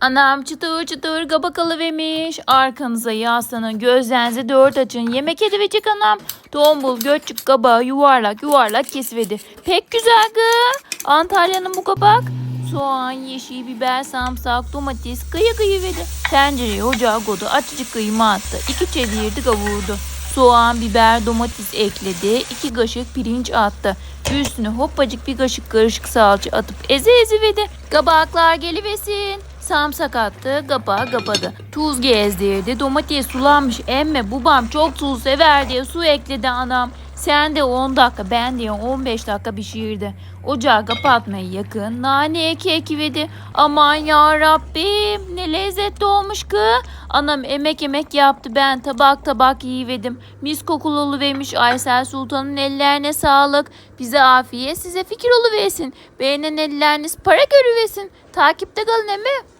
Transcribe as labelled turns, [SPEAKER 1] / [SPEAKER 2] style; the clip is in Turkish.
[SPEAKER 1] Anam çıtır çıtır kabak alıvermiş. Arkanıza yaslanın gözlerinizi dört açın. Yemek edivecek anam. Tombul göçük kabağı yuvarlak yuvarlak kesivedi. Pek güzel gı. Antalya'nın bu kabak. Soğan, yeşil biber, samsak, domates, kıyı kıyı verdi. Tencereye ocağa koydu. Açıcık kıyma attı. İki çevirdi kavurdu. Soğan, biber, domates ekledi. iki kaşık pirinç attı. Üstüne hoppacık bir kaşık karışık salça atıp eze eze verdi. Kabaklar geliversin. Samsak attı, kapağı kapadı. Tuz gezdirdi, domates sulanmış. Emme babam çok tuz sever diye su ekledi anam. Sen de 10 dakika, ben de 15 dakika pişirdi. Ocağı kapatmaya yakın nane eki ekivedi. Aman ya Rabbim ne lezzetli olmuş kı. Anam emek emek yaptı ben tabak tabak yiyiverdim. Mis kokulu oluvermiş Aysel Sultan'ın ellerine sağlık. Bize afiyet size fikir oluversin. Beğenen elleriniz para görüversin. Takipte kalın emi.